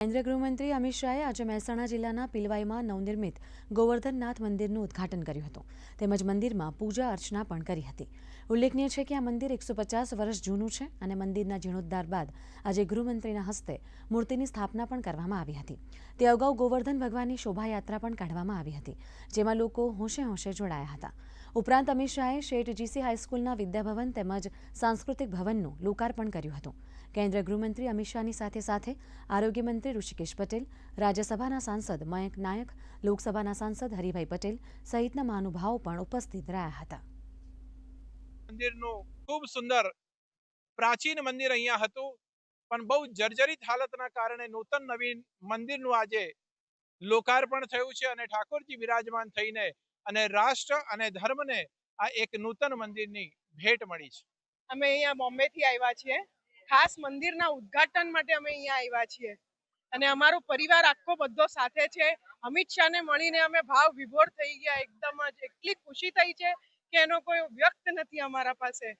કેન્દ્રીય ગૃહમંત્રી અમિત શાહે આજે મહેસાણા જિલ્લાના પિલવાઈમાં નવનિર્મિત ગોવર્ધનનાથ મંદિરનું ઉદ્ઘાટન કર્યું હતું. તેમજ મંદિરમાં પૂજા અર્ચના પણ કરી હતી. ઉલ્લેખનીય છે કે આ મંદિર એકસો પચાસ વર્ષ જૂનું છે અને મંદિરના જીર્ણોદ્ધાર બાદ આજે ગૃહમંત્રીના હસ્તે મૂર્તિની સ્થાપના પણ કરવામાં આવી હતી. તે અગાઉ ગોવર્ધન ભગવાનની શોભાયાત્રા પણ કાઢવામાં આવી હતી, જેમાં લોકો હોંશે હોંશે જોડાયા હતા. ઉપરાંત અમિત શાહે શેઠ જીસી હાઈસ્કૂલના વિદ્યાભવન તેમજ સાંસ્કૃતિક ભવનનું લોકાર્પણ કર્યું હતું. કેન્દ્રીય ગૃહમંત્રી અમિત શાહની સાથે સાથે આરોગ્ય મંત્રી ઋષિકેશ પટેલ રાજ્યસભાના સાંસદ મયંક નાયક લોકસભાના સાંસદ હરિભાઈ પટેલ સહિતના મહાનુભાવો પણ ઉપસ્થિત રહ્યા હતા. મંદિરનું ખૂબ સુંદર પ્રાચીન મંદિર અહીંયા હતું પણ બહુ જર્જરિત હાલતના કારણે નૂતન નવીન મંદિરનું આજે લોકાર્પણ થયું છે અને ઠાકોરજી બિરાજમાન થઈને અને રાષ્ટ્ર અને ધર્મને આ એક નૂતન મંદિરની ભેટ મળી છે. અમે અહીંયા બોમ્બેથી આવ્યા છીએ. ખાસ મંદિરના ઉદ્ઘાટન માટે અમે અહીંયા આવ્યા છીએ. અને અમારો પરિવાર આખો બધો સાથે છે. અમિત શાહને મળીને અમે ભાવ વિભોર થઈ ગયા. એકદમ જ એટલી ખુશી થઈ છે કે એનો કોઈ વ્યક્ત નથી અમારા પાસે.